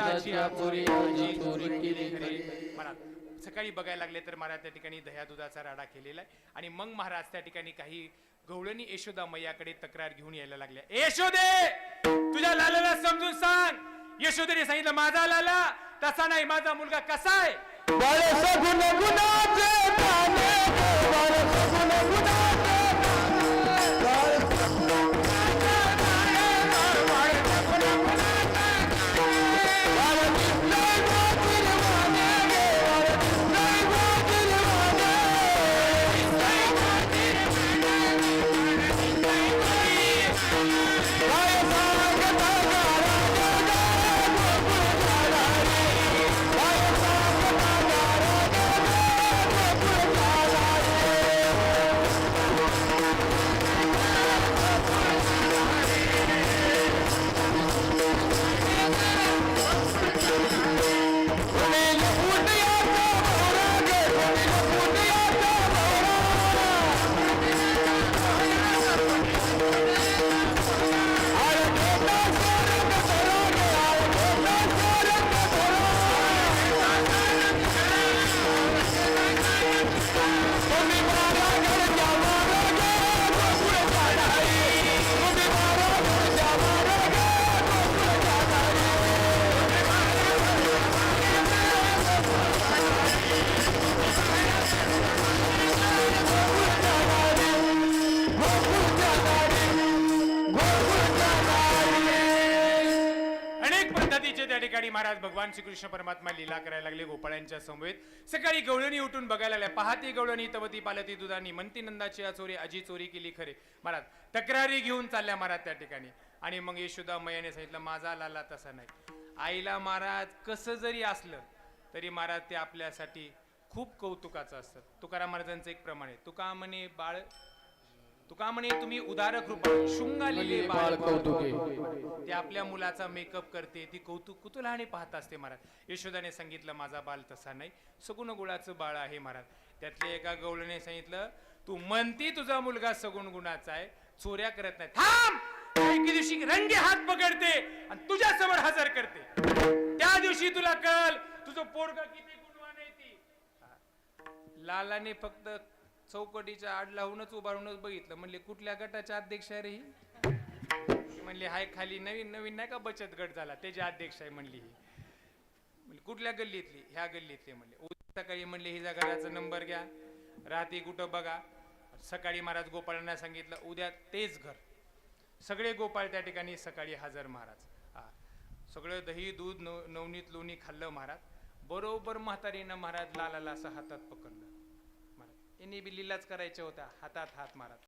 आजी केली खरे सकाळी बघायला लागले तर महाराज त्या ठिकाणी दह्या दुधाचा राडा केलेला आहे. आणि मग महाराज त्या ठिकाणी काही गवळणी यशोदा मैयाकडे तक्रार घेऊन यायला लागल्या. यशोदे! तुझ्या लालाला समजून सांग. यशोदेने सांगितलं माझा लाला तसा नाही माझा मुलगा कसा आहे? पद्धतीचे ठिकाणी महाराज भगवान श्रीकृष्ण परमात्मा लीला करायला लागले गोपाळ्यांच्या समवेत. सकाळी गवळणी उठून बघायला लागल्या. पाहती गवळणी तवती पालती दुधानी म्हणती नंदाची चोरी अजी चोरी केली खरे. महाराज तक्रारी घेऊन चालल्या महाराज त्या ठिकाणी. आणि मग यशोदा मैयाने सांगितलं माझा लाला तसा नाही. आईला महाराज कसं जरी असलं तरी महाराज ते आपल्यासाठी खूप कौतुकाचं असतं. तुकाराम महाराजांचं एक प्रमाण आहे. तुका म्हणे बाळ तुका म्हणे तुम्ही उदार कृपा शृंगालेले बाळ कौतुके. ते आपल्या मुलाचा मेकअप करते ती कौतुक कुतूहलाने पाहत असते महाराज. यशोदाने सांगितलं माझा बाल तसा नाही सगुण गुणाचं बाळ आहे महाराज. त्यातल्या एका गवळीने सांगितलं तू म्हणती तुझा मुलगा सगुण गुणाचा आहे चोऱ्या करत नाही. थांब! एके दिवशी रंगे हात पकडते आणि तुझ्या समोर हजर करते. त्या दिवशी तुला कळ तुझं पोरगा किती गुणवान आहे ती. लालाने फक्त चौकटीच्या आड लावूनच उभारूनच बघितलं. म्हणले कुठल्या गटाच्या अध्यक्ष आहे रे ही? म्हणले हाय खाली नवीन नवीन नाही का बचत गट झाला? त्याचे अध्यक्ष आहे म्हणली ही. म्हणले कुठल्या गल्लीतली? ह्या गल्लीतली म्हणले. उद्या सकाळी म्हणले हिचा घराचा नंबर घ्या. राहते कुठं बघा. सकाळी महाराज गोपाळांना सांगितलं उद्या तेच घर. सगळे गोपाळ त्या ठिकाणी सकाळी हजर महाराज. हा. सगळं दही दूध नव नवनीत लोणी खाल्लं महाराज. बरोबर म्हातारीनं महाराज लालाला असं हातात पकडलं. इनी बी लिलाच करायच्या होत्या हातात हात मारत